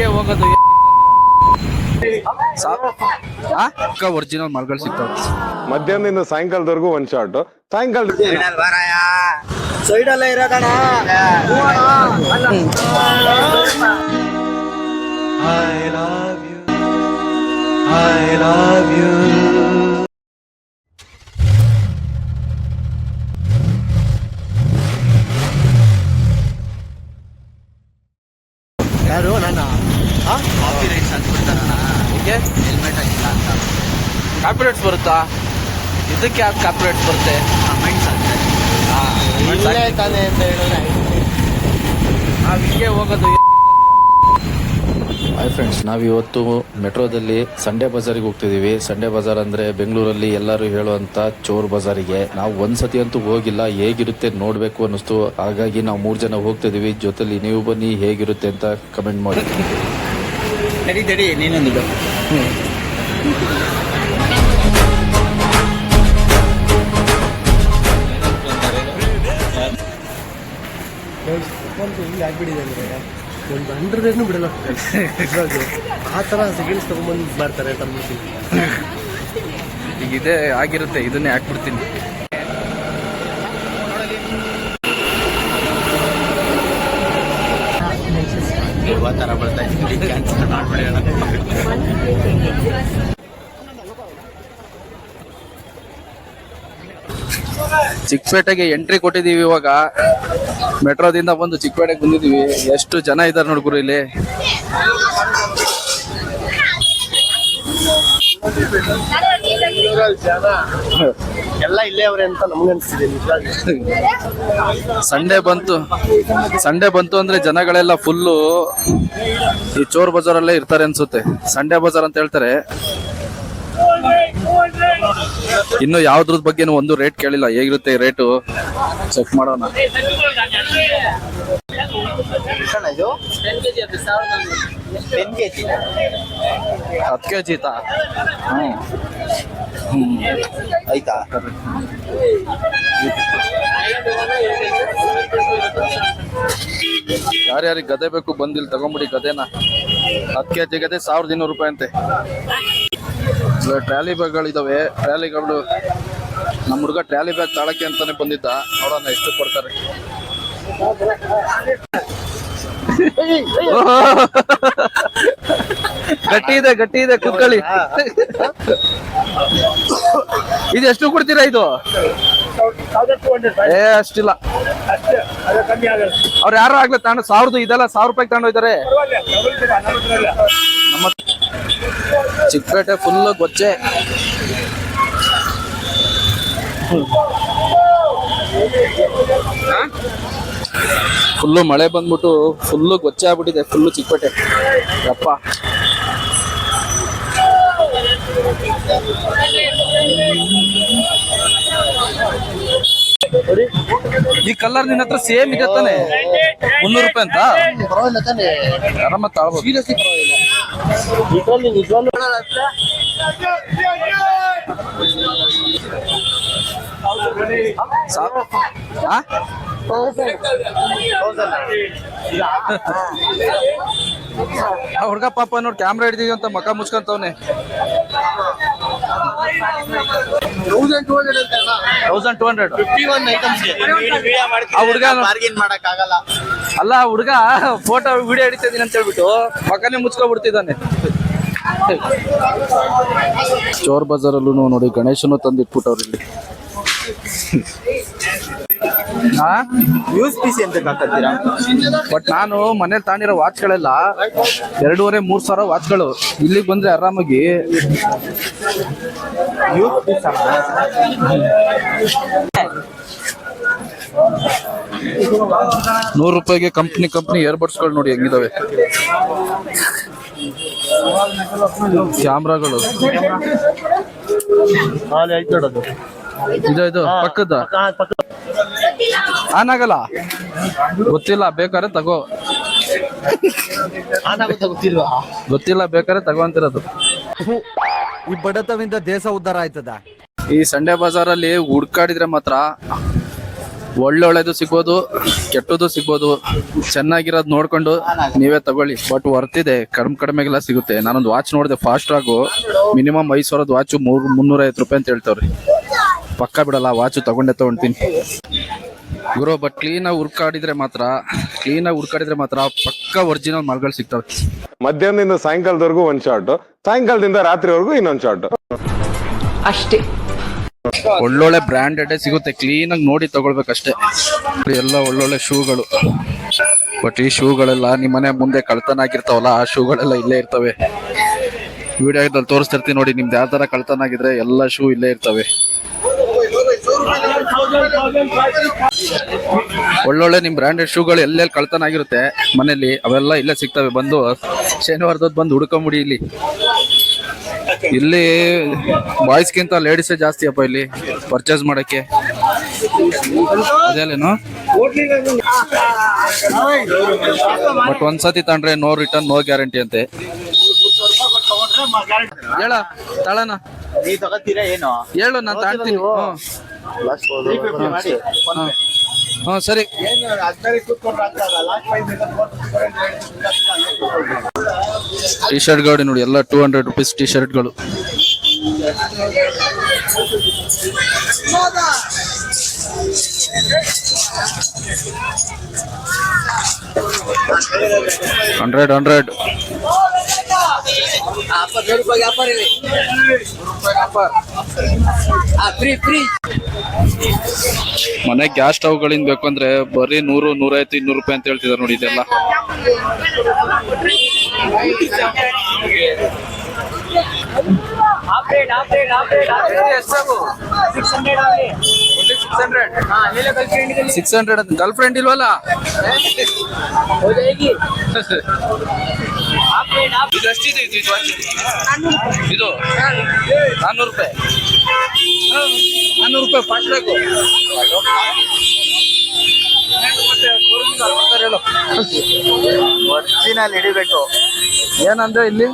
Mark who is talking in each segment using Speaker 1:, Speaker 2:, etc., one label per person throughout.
Speaker 1: ಹಿಂಗೆ ಹೋಗೋದು ಒರಿಜಿನಲ್ ಮರಗಳು ಸಿಗ್ತಾವೆ.
Speaker 2: ಮಧ್ಯಾಹ್ನದಿಂದ ಸಾಯಂಕಾಲದವರೆಗೂ ಒಂದ್ ಶಾಟ್ ಸಾಯಂಕಾಲ
Speaker 3: ಸೈಡ್ ಅಲ್ಲೇ ಇರೋದಣ್ಣ ನನ್ನ
Speaker 1: ಹೀಗೆ ಹೆಲ್ಮೆಟ್ ಹಾಕಿಲ್ಲ ಅಂತ. ಕಾಪಿರೇಟ್ಸ್ ಬರುತ್ತಾ? ಇದಕ್ಕೆ ಯಾಕೆ ಕಾಪಿರೇಟ್ಸ್ ಬರುತ್ತೆ?
Speaker 3: ಇಲ್ಲೇ ತಾನೆ ಅಂತ ಹೇಳಿದ್ರೆ
Speaker 1: ನಾವು ಹಿಂಗೆ ಹೋಗೋದು
Speaker 4: ಹಾಯ್ ಫ್ರೆಂಡ್ಸ್ ನಾವಿವತ್ತು ಮೆಟ್ರೋದಲ್ಲಿ ಸಂಡೇ ಬಜಾರಿಗೆ ಹೋಗ್ತಿದ್ದೀವಿ ಸಂಡೇ ಬಜಾರ್ ಅಂದರೆ ಬೆಂಗಳೂರಲ್ಲಿ ಎಲ್ಲರೂ ಹೇಳುವಂಥ ಚೋರ್ ಬಜಾರಿಗೆ. ನಾವು ಒಂದ್ಸತಿ ಅಂತೂ ಹೋಗಿಲ್ಲ ಹೇಗಿರುತ್ತೆ ನೋಡಬೇಕು ಅನ್ನಿಸ್ತು. ಹಾಗಾಗಿ ನಾವು ಮೂರು ಜನ ಹೋಗ್ತಿದ್ದೀವಿ ಜೊತೆಲಿ ನೀವು ಬನ್ನಿ ಹೇಗಿರುತ್ತೆ ಅಂತ ಕಮೆಂಟ್ ಮಾಡಿ.
Speaker 1: ತಡಿ ತಡಿ ನೀನೊಂದು
Speaker 3: ಒಂದು ಹಿಂಗೆ ಆಗ್ಬಿಟ್ಟಿದೆ ಬಿಡಲ್ಲ. ಆ ಥರ ಸಿಗಿಲ್ಸ್ ತಗೊಂಬಂದು ಮಾಡ್ತಾರೆ ತಮ್ಮ
Speaker 1: ಈಗ ಇದೇ ಆಗಿರುತ್ತೆ ಇದನ್ನೇ ಹಾಕ್ಬಿಡ್ತೀನಿ ಚಿಕ್ಕಪೇಟೆಗೆ ಎಂಟ್ರಿ ಕೊಟ್ಟಿದೀವಿ ಇವಾಗ. ಮೆಟ್ರೋದಿಂದ ಬಂದು ಚಿಕ್ಕಪೇಟೆಗೆ ಬಂದಿದೀವಿ ಎಷ್ಟು ಜನ ಇದ್ದಾರೆ ನೋಡ್ಗುರು ಇಲ್ಲಿ?
Speaker 3: ಎಲ್ಲ ಇಲ್ಲೇ ಅವ್ರೆ ಅಂತ
Speaker 1: ಸಂಡೇ ಬಂತು. ಸಂಡೇ ಬಂತು ಅಂದ್ರೆ ಜನಗಳೆಲ್ಲ ಫುಲ್ಲು ಈ ಚೋರ್ ಬಜಾರಲ್ಲೇ ಇರ್ತಾರೆ ಅನ್ಸುತ್ತೆ. ಸಂಡೇ ಬಜಾರ್ ಅಂತ ಹೇಳ್ತಾರೆ. ಇನ್ನು ಯಾವ್ದ್ರ ಬಗ್ಗೆನೂ ಒಂದು ರೇಟ್ ಕೇಳಿಲ್ಲ. ಹೇಗಿರುತ್ತೆ ರೇಟು ಚೆಕ್ ಮಾಡೋಣ.
Speaker 3: ಇದು? ಟೆನ್ ಕೆ ಜಿ
Speaker 1: ಹತ್ತು ಕೆ ಜಿ
Speaker 3: ಆಯ್ತಾ?
Speaker 1: ಯಾರ್ಯಾರಿಗೆ ಗದೆ ಬೇಕು ಬಂದಿಲ್ಲ ತಗೊಂಬಿಡಿ ಗದೆನ. ಹತ್ತು ಕೆ ಜಿ ಗದೆ ಸಾವಿರದ ಇನ್ನೂರು ರೂಪಾಯಿ ಅಂತೆ. ಟ್ರಾಲಿ ಬ್ಯಾಗ್ಗಳಿದ್ದಾವೆ ಟ್ರಾಲಿಗಳು ನಮ್ಮ ಹುಡುಗ ಟ್ರಾಲಿ ಬ್ಯಾಗ್ ತಾಳಕ್ಕೆ ಅಂತಾನೆ ಬಂದಿದ್ದ. ನೋಡೋಣ ಎಷ್ಟು ಕೊಡ್ತಾರೆ. ಗಟ್ಟಿ ಇದೆ ಗಟ್ಟಿ ಇದೆ, ಕುತ್ಕೊಳ್ಳಿ. ಇದು ಎಷ್ಟು ಕೊಡ್ತೀರಾ ಇದು? ಏ, ಅಷ್ಟಿಲ್ಲ. ಅವ್ರು ಯಾರು ಆಗ್ಲೇ ತಗೊಂಡು ಸಾವಿರದ, ಇದೆಲ್ಲ ಸಾವಿರ ರೂಪಾಯಿ ತಗೊಂಡೋಯ್ತಾರೆ ನಮ್ಮ ಚಿಕ್ಕಪೇಟೆ ಫುಲ್ ಗೊಚ್ಚೆ ಫುಲ್ಲು ಮಳೆ ಬಂದ್ಬಿಟ್ಟು ಫುಲ್ಲು ಗೊಚ್ಚಾಗ್ಬಿಟ್ಟಿದೆ ಫುಲ್ಲು ಚಿಕ್ಕಪೇಟೆ. ಅಪ್ಪ ಈ ಕಲರ್ ನಿನ್ನ ಹತ್ರ ಸೇಮ್ ಇದೆ ತಾನೆ? ಮುನ್ನೂರು ರೂಪಾಯಿ ಅಂತ?
Speaker 3: ಪರವಾಗಿಲ್ಲ ತಾನೆ.
Speaker 1: ಆರಾಮ ತಾಳ್ಬೋದು
Speaker 3: ಸೀರಿಯಸ್ಲಿ ಪರವಾಗಿಲ್ಲ. ನಿಜವಾಗ್ಲೂ ನಿಜವಾಗ್ಲೂ
Speaker 1: ಸಾ- ಆ? ಆ ಹುಡ್ಗ ಪಾಪ ನೋಡಿ ಕ್ಯಾಮ್ರಾ ಹಿಡಿದೀವಿ ಅಂತ ಮಕ ಮುಚ್ಕೊಂತವ್ನೆ. Thousand two hundred
Speaker 3: fifty one
Speaker 1: ಆ ಹುಡ್ಗ ಅಲ್ಲ ಹುಡ್ಗ ಫೋಟೋ ವಿಡಿಯೋ ಹಿಡಿತಾ ಇದೀನಿ ಅಂತ ಹೇಳ್ಬಿಟ್ಟು ಮಕನೇ ಮುಚ್ಕೊಬಿಡ್ತಿದ್ದಾನೆ. ಚೋರ್ ಬಜಾರಲ್ಲೂ ನೋಡಿ ಗಣೇಶನು ತಂದಿಟ್ಬಿಟ್ಟವ್ರು ಇಲ್ಲಿ.
Speaker 3: ಯೂಸ್ ಪಿ ಸಿ ಅಂತ ಹಾಕತ್ತೀರಾ
Speaker 1: ಬಟ್ ನಾನು ಮನೇಲಿ ತಾಂಡಿರೋ ವಾಚ್ಗಳೆಲ್ಲ ಎರಡೂವರೆ, ಮೂರು ಸಾವಿರ ವಾಚ್ಗಳು ಇಲ್ಲಿಗೆ ಬಂದ್ರೆ ಆರಾಮಾಗಿ
Speaker 3: ಯೂಸ್ ಪೀಸ್
Speaker 1: ನೂರು ರೂಪಾಯಿಗೆ ಕಂಪ್ನಿ ಕಂಪ್ನಿ ಇಯರ್ಬಡ್ಸ್ಗಳು ನೋಡಿ ಹೆಂಗಿದಾವೆ. ಕ್ಯಾಮ್ರಾಗಳು
Speaker 3: ಆಯ್ತು ನೋಡೋದು.
Speaker 1: ಇದು ಇದು ಪಕ್ಕದ. ಆನ್ ಆಗಲ್ಲ? ಗೊತ್ತಿಲ್ಲ ಬೇಕಾದ್ರೆ ತಗೋ.
Speaker 3: ಗೊತ್ತಿಲ್ವಾ?
Speaker 1: ಗೊತ್ತಿಲ್ಲ ಬೇಕಾದ್ರೆ ತಗೋ ಅಂತಿರೋದು.
Speaker 5: ಈ ಬಡತವಿಂದ ದೇಶ ಉದ್ಧಾರ ಆಯ್ತದ?
Speaker 1: ಈ ಸಂಡೇ ಬಜಾರಲ್ಲಿ ಹುಡ್ಕಾಡಿದ್ರೆ ಮಾತ್ರ ಒಳ್ಳೊಳ್ಳೆದು ಸಿಗ್ಬೋದು ಕೆಟ್ಟದ್ದು ಸಿಗ್ಬೋದು. ಚೆನ್ನಾಗಿರೋದು ನೋಡ್ಕೊಂಡು ನೀವೇ ತಗೊಳ್ಳಿ. ಬಟ್ ವರ್ತಿದೆ ಕಡಿಮೆ ಕಡಿಮೆಗೆಲ್ಲ ಸಿಗುತ್ತೆ. ನಾನೊಂದು ವಾಚ್ ನೋಡಿದೆ ಫಾಸ್ಟ್ ಆಗು. ಮಿನಿಮಮ್ ಐದು ಸಾವಿರದ ವಾಚು ಮೂರು ಮುನ್ನೂರ ಐವತ್ತು ರೂಪಾಯಿ ಅಂತ ಹೇಳ್ತಾವ್ರಿ. ಪಕ್ಕ ಬಿಡಲ್ಲ ವಾಚು ತಗೊಂಡೆ ತಗೊಂಡ್ತೀನಿ ಗುರು ಬಟ್ ಆಗಿ ಹುರ್ಕಾಡಿದ್ರೆ ಮಾತ್ರ ಕ್ಲೀನ್ ಆಗಿ ಹುರ್ಕಾಡಿದ್ರೆ ಮಾತ್ರ ಪಕ್ಕ ಒರಿಜಿನಲ್ ಮರಗಳು ಸಿಗ್ತವೆ.
Speaker 2: ಮಧ್ಯಾಹ್ನದಿಂದ ಸಾಯಂಕಾಲದವರೆಗೂ ಒಂದ್ ಶಾಟ್ ಸಾಯಂಕಾಲದಿಂದ ರಾತ್ರಿವರೆಗೂ ಇನ್ನೊಂದ್ ಶಾಟ್
Speaker 6: ಅಷ್ಟೇ.
Speaker 1: ಒಳ್ಳೊಳ್ಳೆ ಬ್ರ್ಯಾಂಡೆಡ್ ಸಿಗುತ್ತೆ ಕ್ಲೀನ್ ಆಗಿ ನೋಡಿ ತಗೊಳ್ಬೇಕಷ್ಟೇ. ಎಲ್ಲ ಒಳ್ಳೊಳ್ಳೆ ಶೂಗಳು ಬಟ್ ಈ ಶೂಗಳೆಲ್ಲ ನಿಮ್ಮನೆ ಮುಂದೆ ಕಳ್ತನ ಆಗಿರ್ತಾವಲ್ಲ ಆ ಶೂಗಳೆಲ್ಲ ಇಲ್ಲೇ ಇರ್ತವೆ. ವಿಡಿಯೋದಲ್ಲಿ ತೋರಿಸ್ತಿರ್ತೀನಿ ನೋಡಿ ನಿಮ್ದು ಯಾವ ತರ ಕಳ್ತನ ಆಗಿದ್ರೆ ಎಲ್ಲ ಶೂ ಇಲ್ಲೇ ಇರ್ತವೆ. ಒಳ್ಳೊಳ್ಳೆ ನಿಮ್ ಬ್ರಾಂಡೆಡ್ ಶೂಗಳು ಎಲ್ಲೆಲ್ಲಿ ಕಳ್ತನ ಆಗಿರುತ್ತೆ ಮನೇಲಿ ಅವೆಲ್ಲ ಇಲ್ಲೇ ಸಿಗ್ತವೆ. ಬಂದು ಶನಿವಾರದೊತ್ತು ಬಂದು ಹುಡ್ಕೊಂಬಿಡಿ ಇಲ್ಲಿ. ಇಲ್ಲಿ ಬಾಯ್ಸ್ಗಿಂತ ಲೇಡೀಸೇ ಜಾಸ್ತಿ ಅಪ್ಪ ಇಲ್ಲಿ ಪರ್ಚೇಸ್ ಮಾಡಕ್ಕೆ. ಅದೇನು ಬಟ್ ಒಂದ್ಸತಿ ತಂದ್ರೆ ನೋ ರಿಟರ್ನ್ ನೋ ಗ್ಯಾರಂಟಿ ಅಂತೆ. ಹೇಳ ತಳನ.
Speaker 7: ನೀ ತಗೋತೀರಾ ಏನು?
Speaker 1: ಹೇಳು ನಾನು ತಾಳ್ತೀನಿ ಹ್ಮ್. ಸರಿ. ಟಿ ಶರ್ಟ್ಗಳು ನೋಡಿ ಎಲ್ಲ ಟೂ ಹಂಡ್ರೆಡ್ ರುಪೀಸ್ ಟಿ ಶರ್ಟ್ಗಳು ಹಂಡ್ರೆಡ್ ಹಂಡ್ರೆಡ್ ಮನೆ ಗ್ಯಾಸ್ ಸ್ಟವ್ಗಳಿಂದ ಬೇಕು ಅಂದ್ರೆ ಬರೀ ನೂರು ನೂರೈವತ್ತು ಇನ್ನೂರು ರೂಪಾಯಿ ಅಂತ ಹೇಳ್ತಿದ್ದಾರೆ ನೋಡಿ ಇದೆಲ್ಲ. ಸಿಕ್ಸ್ ಹಂಡ್ರೆಡ್ ಅಂತ ಗರ್ಲ್ ಫ್ರೆಂಡ್ ಇಲ್ವಲ್ಲ? ಇದು ಎಷ್ಟಿದೆ ಇದು? ಇದು? ಇದು ನಾನ್ನೂರು ರೂಪಾಯಿ. ನಾನ್ನೂರು ರೂಪಾಯಿ ಪಾಟ್ಬೇಕು
Speaker 7: ಒರಿಜಿನಲ್ ಹಿಡಿಬೇಕು.
Speaker 1: ಏನಂದ್ರೆ ಇಲ್ಲಿ?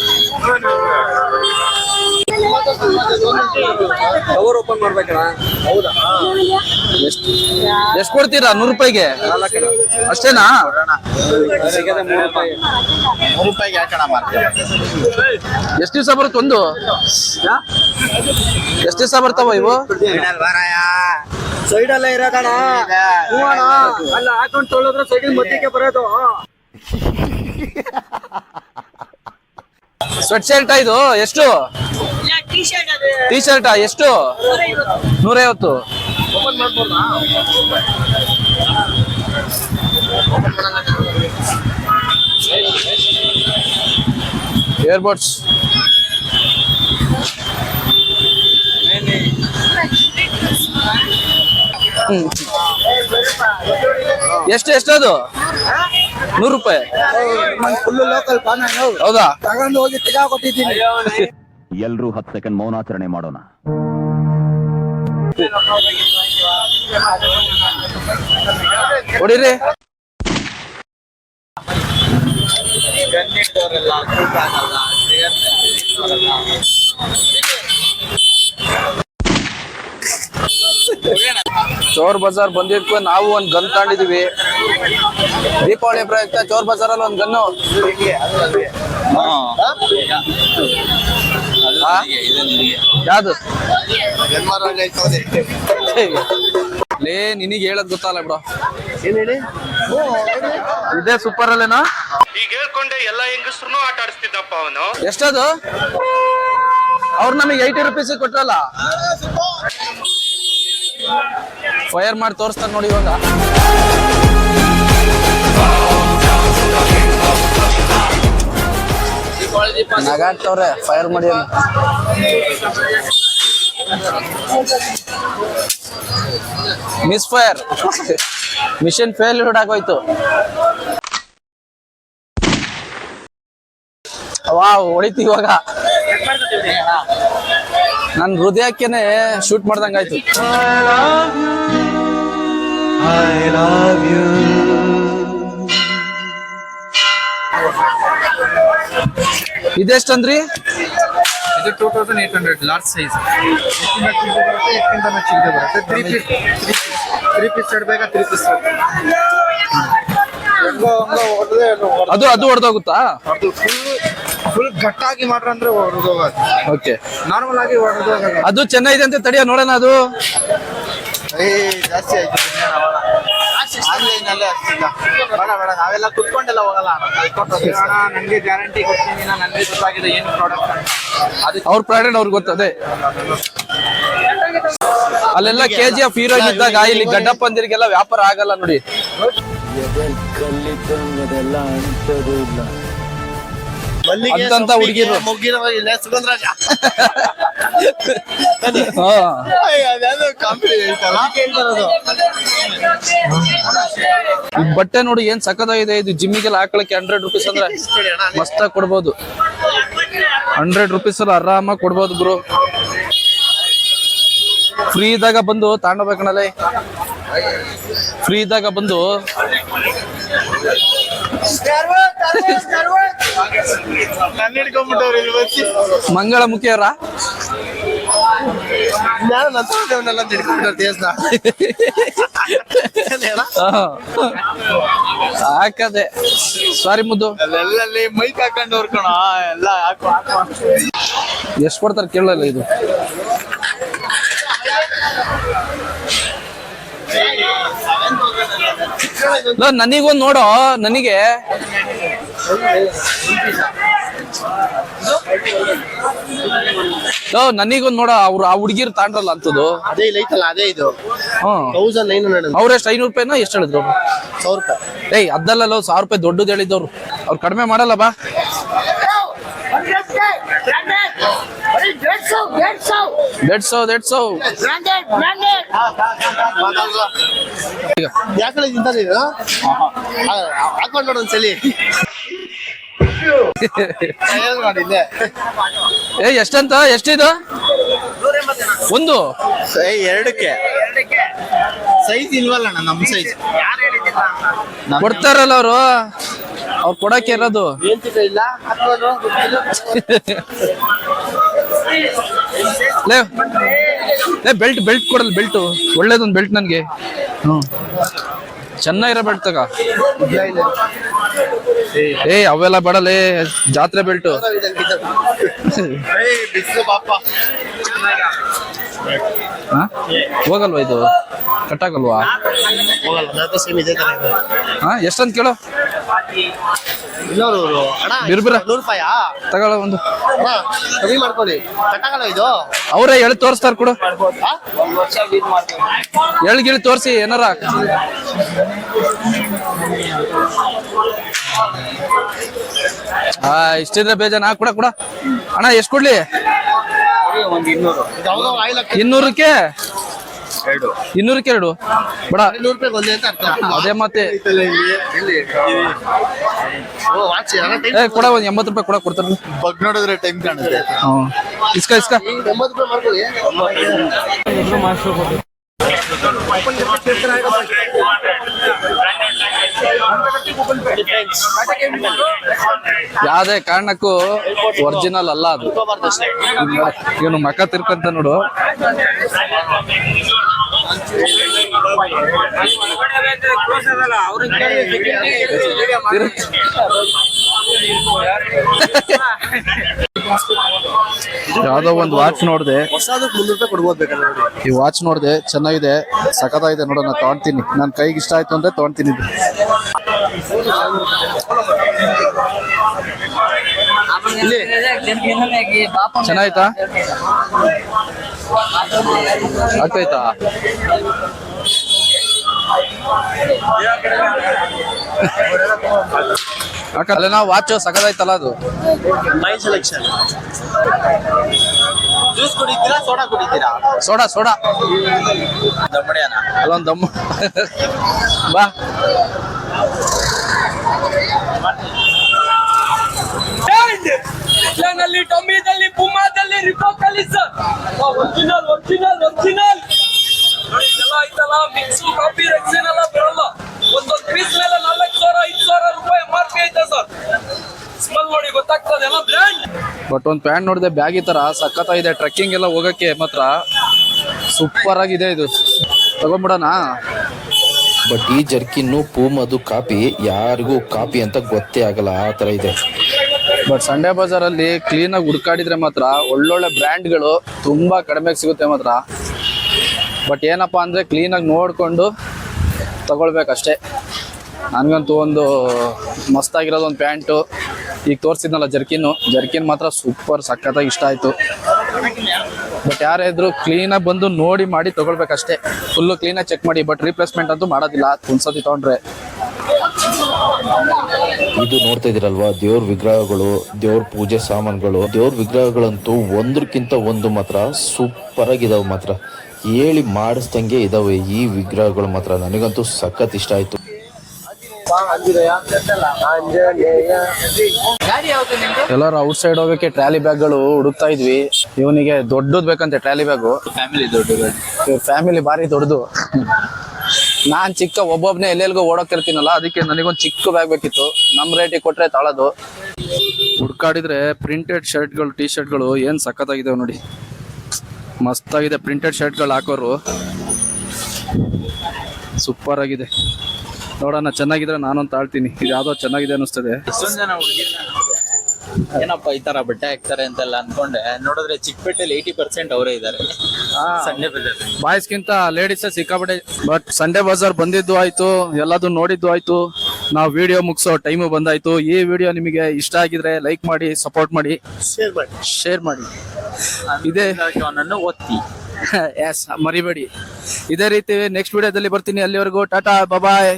Speaker 7: Cover open ಮಾಡ್ಬೇಕಣ್ಣ. ಹೌದಾ?
Speaker 1: ಎಷ್ಟು? ಎಷ್ಟು ಕೊಡ್ತೀರಾ? ನೂರು ರೂಪಾಯಿಗೆ? ಅಷ್ಟೇನಾ?
Speaker 7: ಸಿಗದೆ ಮೂರು ರೂಪಾಯಿ. ರೂಪಾಯಿಗೆ ಯಾಕಣ ಮಾಡ್ತೀವಿ
Speaker 1: ಎಷ್ಟು ದಿವಸ ಬರುತ್ತೆ ಒಂದು? ಎಷ್ಟು ದಿವಸ ಬರ್ತಾವ ಇವು?
Speaker 7: ಸೈಡ್ ಅಲ್ಲೇ ಇರೋದಣ ಅಲ್ಲ ಹಾಕೊಂಡು ತೊಳೆದ್ರೆ ಸೈಡಿಗೆ ಮಧ್ಯಕ್ಕೆ ಬರೋದು.
Speaker 1: ಸ್ವೆಟ್ ಶರ್ಟ್ ಇದು? ಎಷ್ಟು? ಟಿ ಶರ್ಟ್ ಎಷ್ಟು? ನೂರೈವತ್ತು. ಏರ್ಬೋಟ್ಸ್ ಎಷ್ಟು ಎಷ್ಟು ಅದು? ನೂರು ರೂಪಾಯಿ.
Speaker 7: ಫುಲ್ ಲೋಕಲ್ ಪಾನ
Speaker 1: ಹೌದಾ?
Speaker 7: ತಗೊಂಡು ಹೋಗಿ ತಿಗಾ ಕೊಟ್ಟಿದ್ದೀನಿ.
Speaker 8: ಎಲ್ರೂ ಹತ್ತು ಸೆಕೆಂಡ್ ಮೌನಾಚರಣೆ ಮಾಡೋಣ.
Speaker 1: ಹೊಡಿರಿ. ಚೋರ್ ಬಜಾರ್ ಬಂದಿದ್ಕು ನಾವು ಒಂದ್ ಗನ್ ತಾಂಡಿದೀವಿ ದೀಪಾವಳಿ ಪ್ರಯುಕ್ತ ಚೋರ್ ಬಜಾರ್ ಅಲ್ಲಿ ಒಂದ್ ಗನ್ನು. ಯಾವ್ದು? ಲೇ ನಿನಗೆ ಹೇಳದ್ ಗೊತ್ತಲ್ಲ ಬಿಡ.
Speaker 3: ಏನ್ ಹೇಳಿ
Speaker 1: ಇದೇ ಸೂಪರ್ ಅಲ್ಲೇನಾ?
Speaker 9: ಈಗ ಹೇಳ್ಕೊಂಡೆ ಎಲ್ಲ ಹೆಂಗಸ್ರು ಆಟ ಆಡಿಸ್ತಿದ್ದಪ್ಪ ಅವನು.
Speaker 1: ಎಷ್ಟದು? ಅವ್ರು ನಮಗೆ ಏಯ್ಟಿ ರುಪೀಸ್ ಕೊಟ್ರಲ್ಲ. ಫೈರ್ ಮಾಡಿ ತೋರಿಸ್ತಾರೆ ನೋಡಿ ಇವಾಗ. ನಗಾಡ್ತವ್ರೆ ಫೈರ್ ಮಾಡಿ ಮಿಸ್ ಫೈರ್ ಮಿಷನ್ ಫೇಲ್ಯೂರ್ ಆಗೋಯ್ತು. ವಾ ಹೊಡಿತು ಇವಾಗ. ನನ್ ಹೃದಯಕ್ಕೇನೆ ಶೂಟ್ ಮಾಡ್ದಂಗಾಯ್ತು ಇದೆಷ್ಟಂದ್ರಿ? ಇದು two thousand eight hundred large size
Speaker 7: ಬರುತ್ತೆ ತ್ರೀ ಪೀಸ್ ತ್ರೀ ಪೀಸ್ ಇಡಬೇಕಾ ತ್ರೀ ಪೀಸ್ ಹೆಂಗೋ ಹಂಗೋ ಹೊಡೆದ್ರೆ
Speaker 1: ಅದು ಅದು ಹೊಡೆದೋಗುತ್ತಾ?
Speaker 7: ಅದು ಫುಲ್ ಫುಲ್ ಗಟ್ಟಾಗಿ ಮಾಡ್ರ ಅಂದ್ರೆ ಹೊಡೆದೋಗೋದು
Speaker 1: ಓಕೆ
Speaker 7: ನಾರ್ಮಲ್ ಆಗಿ
Speaker 1: ಅದು ಚೆನ್ನಾಗಿದೆ ಅಂತ ತಡಿಯ ನೋಡೋಣ ಅದು.
Speaker 7: ಏ ಜಾಸ್ತಿ ಆಯ್ತು ಆನ್ಲೈನ್ ಅಲ್ಲೇ ಅಷ್ಟಿಲ್ಲ. ಬೇಡ ಬೇಡ ನಾವೆಲ್ಲ ಕುತ್ಕೊಂಡೆಲ್ಲ ಹೋಗಲ್ಲ ಅಣ್ಣ. ನನಗೆ ಗ್ಯಾರಂಟಿ ಕೊಡ್ತೀನಿ ನನಗೆ ಗೊತ್ತಾಗಿದೆ ಏನು ಪ್ರಾಡಕ್ಟ್ ಅದಕ್ಕೆ
Speaker 1: ಅವ್ರ ಪ್ರಾಡಕ್ಟ್ ಅವ್ರಿಗೆ ಗೊತ್ತದೆ ಅಲ್ಲೆಲ್ಲ ಕೆ ಜಿ ಎಫ್ ಹೀರೋ ಇದ್ದಾಗ ಇಲ್ಲಿ ಗಡ್ಡಪ್ಪಂದಿರಿಗೆಲ್ಲ ವ್ಯಾಪಾರ ಆಗಲ್ಲ ನೋಡಿ.
Speaker 3: ಇಲ್ಲ. ಸುಗಂಧರಾಜ
Speaker 1: ಹಾ.
Speaker 3: ಅದ್ಯಾವ್ದೋ ಕಾಮಿಡಿ ಐತಲ್ಲ ಕೇಳ್ತಾರದು
Speaker 1: ಈ ಬಟ್ಟೆ ನೋಡಿ ಏನ್ ಸಖತ್ತಾಗಿದೆ? ಇದು ಜಿಮ್ಮಿಗೆಲ್ಲ ಹಾಕೊಳಕ್ಕೆ ಹಂಡ್ರೆಡ್ ರುಪೀಸ್ ಅಂದ್ರೆ ಮಸ್ತಾಗಿ ಕೊಡ್ಬೋದು. ಹಂಡ್ರೆಡ್ ರುಪೀಸ್ ಅಲ್ಲಿ ಆರಾಮಾಗಿ ಕೊಡ್ಬೋದು ಬ್ರೋ ಫ್ರೀ ಇದ್ದಾಗ ಬಂದು ತಗೊಂಡೋಗ್ಬೇಕಣಲ್ಲ ಫ್ರೀ ಇದ್ದಾಗ ಬಂದು. ಮಂಗಳ ಮುಖಿಯವರ ಹಾಕದೆ. ಸಾರಿ ಮುದ್ದು.
Speaker 3: ಮೈಕ್ ಹಾಕೊಂಡು ಹೊರ್ಕೋಣ ಎಲ್ಲ
Speaker 1: ಎಷ್ಟು ಕೊಡ್ತಾರೆ ಕೇಳಲ್ಲ ಇದು. ನನಗೊಂದ್ ನೋಡೋ ನನಗೆ. ನನಗೊಂದ್ ನೋಡ ಅವ್ರು ಆ ಹುಡುಗಿರ್ ತಾಂಡ್ರಲ್ಲ ಅಂತದ್ದು.
Speaker 3: ಅದೇ ಇಲ್ಲ ಐತಲ್ಲ ಅದೇ ಇದು. ತೌಸಂಡ್ ನೈನ್ ಹಂಡ್ರೆಡ್
Speaker 1: ಅವ್ರೆಷ್ಟು ಐನೂರು ರೂಪಾಯಿನ ಎಷ್ಟು ಹೇಳಿದ್ರು?
Speaker 3: ಸಾವಿರ ರೂಪಾಯಿ.
Speaker 1: ಏಯ್ ಅದಲ್ಲ ಸಾವಿರ ರೂಪಾಯಿ ದೊಡ್ಡದು ಹೇಳಿದ್ದವ್ರು. ಅವ್ರು ಕಡಿಮೆ ಮಾಡಲ್ಲ ಬಾ. ಸೌ ಸೌ ಈಗ
Speaker 3: ಯಾಕಡೆ ಹಾಕೊಂಡು ನೋಡು ಒಂದ್ಸಲಿ. ಮಾಡಿದ್ದೆ
Speaker 1: ಏ ಎಷ್ಟಂತ? ಎಷ್ಟಿದು? ಒಂದು.
Speaker 3: ಏ ಎರಡಕ್ಕೆ. ಸೈಜ್ ಇಲ್ವಲ್ಲ ನಮ್ಮ ಸೈಜ್
Speaker 1: ಕೊಡ್ತಾರಲ್ಲ ಅವರು. ಅವ್ರು ಕೊಡಕ್ಕೆ ಇರೋದು.
Speaker 3: ಇಲ್ಲ?
Speaker 1: ಲೇ ಲೇ ಬೆಲ್ಟ್ ಬೆಲ್ಟ್ ಕೊಡಲ್ಲ ಬೆಲ್ಟು ಒಳ್ಳೇದೊಂದು ಬೆಲ್ಟ್ ನನಗೆ. ಹ್ಞೂ. ಚೆನ್ನಾಗಿರೋ ಬೆಲ್ಟ್ ತಗ. ಏ ಅವೆಲ್ಲ ಬಡಲೇ ಜಾತ್ರೆ ಬೆಲ್ಟು ಹೋಗಲ್ವಾ ಇದು? ಕಟ್ಟಾಗಲ್ವಾ ಹಾ ಎಷ್ಟಂತ ಕೇಳು.
Speaker 3: ಇನ್ನೂರು ಅಣ್ಣ
Speaker 1: ಬಿರ್ಬಿರ.
Speaker 3: ನೂರು ರೂಪಾಯಾ?
Speaker 1: ತಗೊಳ ಒಂದು.
Speaker 3: ಅಣ್ಣ ಕಮ್ಮಿ ಮಾಡ್ಕೊಳ್ಳಿ ಕಟ್ಟಾಗಲ್ಲ ಇದು?
Speaker 1: ಅವರೇ ಎಳಿ ತೋರಿಸ್ತಾರ ಕೊಡು.
Speaker 3: ಆ?
Speaker 1: ಎಳ್ ಗಿಳ್ ತೋರಿಸಿ ಏನಾರ ಆ ಇಷ್ಟಿದ್ರೆ ಬೇಜಾನ ಕೂಡ ಕೂಡ. ಅಣ್ಣ ಎಷ್ಟು ಕೊಡ್ಲಿ?
Speaker 3: ಇದು ಯಾವ್ದೋ ಆಯಿಲ್ ಹಾಕಿ
Speaker 1: ಇನ್ನೂರಕ್ಕೆ? ಇನ್ನೂರಕ್ಕೆ ಎರಡು ಬಡ.
Speaker 3: ನೂರು ರೂಪಾಯಿ ಒಂದೇ ಅಂತ ಅರ್ಥ.
Speaker 1: ಅದೇ ಮತ್ತೆ.
Speaker 3: ಓ ವಾಚ್
Speaker 1: ಏ ಕೊಡ ಒಂದ್ ಎಂಬತ್ತು ರೂಪಾಯಿ ಕೊಡ ಕೊಡ್ತಾರೆ.
Speaker 3: ಬಗ್ ನೋಡಿದ್ರೆ ಟೈಮ್ ಕಾಣುತ್ತೆ.
Speaker 1: ಹ್ಮ್ ಇಸ್ಕ ಇಸ್ಕ.
Speaker 3: ಎಂಬತ್ತು ರೂಪಾಯಿ ಮಾಡ್ಕೊಳ್ಳಿ
Speaker 1: ಯಾವ್ದೇ ಕಾರಣಕ್ಕೂ ಒರಿಜಿನಲ್ ಅಲ್ಲ ಅದು. ಇವನು ಮಕ ತಿರ್ಕಂತ ನೋಡು. ತಿರ್ಕ್- ಯಾವ್ದೋ ಒಂದು ವಾಚ್ ನೋಡಿದೆ. ಈ ವಾಚ್ ನೋಡಿದೆ ಚೆನ್ನಾಗಿದೆ ಸಖತ್ತಾಗಿದೆ ನೋಡೋಣ ನಾನು ತಗೊಂತೀನಿ. ನನ್ನ ಕೈಗೆ ಇಷ್ಟ ಆಯ್ತು ಅಂದ್ರೆ ತಗೊಂತೀನಿ. ಚೆನ್ನಾಯ್ತಾ? ಆಗ್ತಾಯ್ತಾ ಅಲ್ಲ ನಾವು ವಾಚ್ ಸಗದಾಯ್ತಲ್ಲ ಅದು.
Speaker 3: ಮೈ ಸೆಲೆಕ್ಷನ್ ಜ್ಯೂಸ್ ಕುಡಿತೀರಾ ಸೋಡಾ ಕುಡಿತೀರಾ?
Speaker 1: ಸೋಡಾ ಸೋಡಾ
Speaker 3: ದಮ್ಮಡಿಯಾನ?
Speaker 1: ಅಲ್ಲೊಂದು ದಮ್ಮ ಬಾ.
Speaker 10: ನಲ್ಲಿ ಟೊಮಿದಲ್ಲಿ ಪುಮಾದಲ್ಲಿ ರಿಪೋಕಲ್ಲಿ ಸರ್ ಒರಿಜಿನಲ್ ಒರಿಜಿನಲ್ ಒರಿಜಿನಲ್ ಇದೆಲ್ಲ ಐತಲ್ಲ ಮಿಕ್ಸು ಕಾಪಿ ರೆಕ್ಸಿನ್ ಎಲ್ಲ ಬರಲ್ಲ. ಒಂದೊಂದು ಪೀಸ್ ಮೇಲೆ ನಾಲ್ಕು ಸಾವಿರ ಐದು ಸಾವಿರ ರೂಪಾಯಿ ಎಂ ಆರ್ ಪಿ ಐತೆ ಸರ್ ಸ್ಮೆಲ್ ನೋಡಿ ಗೊತ್ತಾಗ್ತದೆ ಎಲ್ಲ ಬ್ರ್ಯಾಂಡ್
Speaker 1: ಬಟ್ ಒಂದು ಪ್ಯಾಂಟ್ ನೋಡಿದೆ ಬ್ಯಾಗಿ ತರ ಸಖತ್ತಾಗಿದೆ. ಟ್ರೆಕ್ಕಿಂಗ್ ಎಲ್ಲ ಹೋಗಕ್ಕೆ ಮಾತ್ರ ಸೂಪರ್ ಆಗಿದೆ ಇದು. ತಗೊಂಡ್ಬಿಡೋಣ?
Speaker 4: ಬಟ್ ಈ ಜರ್ಕಿನ್ನು ಪೂಮದು ಕಾಪಿ ಯಾರಿಗೂ ಕಾಪಿ ಅಂತ ಗೊತ್ತೇ ಆಗಲ್ಲ ಆ ತರ ಇದೆ.
Speaker 1: ಬಟ್ ಸಂಡೇ ಬಜಾರಲ್ಲಿ ಕ್ಲೀನ್ ಆಗಿ ಹುಡ್ಕಾಡಿದ್ರೆ ಮಾತ್ರ ಒಳ್ಳೊಳ್ಳೆ ಬ್ರ್ಯಾಂಡ್ಗಳು ತುಂಬಾ ಕಡಿಮೆ ಸಿಗುತ್ತೆ ಮಾತ್ರ. ಬಟ್ ಏನಪ್ಪಾ ಅಂದ್ರೆ ಕ್ಲೀನ್ ಆಗಿ ನೋಡ್ಕೊಂಡು ತಗೊಳ್ಬೇಕಷ್ಟೇ. ನನಗಂತೂ ಒಂದು ಮಸ್ತಾಗಿರೋದು ಒಂದು ಪ್ಯಾಂಟು ಈಗ ತೋರಿಸಿದ್ನಲ್ಲ ಜರ್ಕಿನ್ನು. ಜರ್ಕಿನ್ ಮಾತ್ರ ಸೂಪರ್ ಸಖತ್ತಾಗಿ ಇಷ್ಟ ಆಯ್ತು. ಬಟ್ ಯಾರೇ ಇದ್ರು ಕ್ಲೀನಾಗಿ ಬಂದು ನೋಡಿ ಮಾಡಿ ತಗೊಳ್ಬೇಕಷ್ಟೇ. ಫುಲ್ಲು ಕ್ಲೀನಾಗಿ ಚೆಕ್ ಮಾಡಿ ಬಟ್ ರೀಪ್ಲೇಸ್ಮೆಂಟ್ ಅಂತೂ ಮಾಡೋದಿಲ್ಲ. ಒಂದ್ಸತಿ ತೊಗೊಂಡ್ರೆ.
Speaker 4: ಇದು ನೋಡ್ತಾ ಇದೀರಲ್ವಾ ದೇವ್ರ ವಿಗ್ರಹಗಳು, ದೇವ್ರ ಪೂಜೆ ಸಾಮಾನುಗಳು. ದೇವ್ರ ವಿಗ್ರಹಗಳಂತೂ ಒಂದ್ರಕ್ಕಿಂತ ಒಂದು ಮಾತ್ರ ಸೂಪರ್ ಆಗಿದಾವೆ ಮಾತ್ರ. ಹೇಳಿ ಮಾಡಿಸ್ದಂಗೆ ಇದಾವೆ ಈ ವಿಗ್ರಹಗಳು ಮಾತ್ರ. ನನಗಂತೂ ಸಖತ್ ಇಷ್ಟ ಆಯ್ತು.
Speaker 1: ಎಲ್ಲರೂ ಔಟ್ ಸೈಡ್ ಹೋಗಕ್ಕೆ ಟ್ರಾಲಿ ಬ್ಯಾಗ್ಗಳು ಹುಡುಕ್ತಾ ಇದ್ವಿ. ಇವನಿಗೆ ದೊಡ್ಡದ್ ಬೇಕಂತೆ ಟ್ರಾಲಿ ಬ್ಯಾಗ್. ಫ್ಯಾಮಿಲಿ ದೊಡ್ಡ ಫ್ಯಾಮಿಲಿ ಬಾರಿ ದೊಡ್ಡದು. ನಾನ್ ಚಿಕ್ಕ ಒಬ್ಬೊಬ್ನೇ ಎಲ್ಲೆಲ್ಗೋ ಓಡೋಕಿರ್ತೀನಲ್ಲ ಅದಕ್ಕೆ ನನಗೊಂದು ಚಿಕ್ಕ ಬ್ಯಾಗ್ ಬೇಕಿತ್ತು. ನಮ್ ರೇಟಿಗೆ ಕೊಟ್ರೆ ತಾಳೋದು. ಹುಡ್ಕಾಡಿದ್ರೆ ಪ್ರಿಂಟೆಡ್ ಶರ್ಟ್ಗಳು ಟಿ ಶರ್ಟ್ಗಳು ಏನ್ ಸಖತ್ತಾಗಿದಾವೆ ನೋಡಿ. ಮಸ್ತಾಗಿದೆ ಪ್ರಿಂಟೆಡ್ ಶರ್ಟ್ಗಳು ಹಾಕೋರು. ಸೂಪರ್ ಆಗಿದೆ. ನೋಡೋಣ ಚೆನ್ನಾಗಿದ್ರೆ ನಾನೊಂದು ತಾಳ್ತೀನಿ. ಇದು ಯಾವ್ದೋ ಚೆನ್ನಾಗಿದೆ ಅನಿಸ್ತದೆ
Speaker 7: ಜನ ಏನಪ್ಪ ಈ ತರ ಬಟ್ಟೆ ಹಾಕ್ತಾರೆ ಅಂತೆಲ್ಲ ಅನ್ಕೊಂಡೆ. ನೋಡಿದ್ರೆ ಚಿಕ್ಕಪೇಟೆಲಿ ಏಯ್ಟಿ ಪರ್ಸೆಂಟ್ ಅವರೇ ಇದ್ದಾರೆ. ಸಂಡೆ ಬಜಾರ್
Speaker 1: ಬಾಯ್ಸ್ಗಿಂತ ಲೇಡೀಸ್ ಸಿಕ್ಕಾಪಟ್ಟೆ ಬಟ್ ಸಂಡೇ ಬಜಾರ್ ಬಂದಿದ್ದು ಆಯ್ತು ಎಲ್ಲದು ನೋಡಿದ್ದು ಆಯ್ತು. ನಾವು ವಿಡಿಯೋ ಮುಗಿಸೋ ಟೈಮು ಬಂದಾಯ್ತು. ಈ ವಿಡಿಯೋ ನಿಮಗೆ ಇಷ್ಟ ಆಗಿದ್ರೆ ಲೈಕ್ ಮಾಡಿ ಸಪೋರ್ಟ್ ಮಾಡಿ.
Speaker 3: ಶೇರ್ ಮಾಡಿ.
Speaker 1: ಶೇರ್ ಮಾಡಿ. ಇದೇ.
Speaker 7: ಅವನನ್ನು ಒತ್ತಿ
Speaker 1: ಎಸ್ ಮರಿಬೇಡಿ. ಇದೇ ರೀತಿ ನೆಕ್ಸ್ಟ್ ವಿಡಿಯೋದಲ್ಲಿ ಬರ್ತೀನಿ. ಅಲ್ಲಿವರೆಗೂ ಟಾಟಾ ಬಾಯ್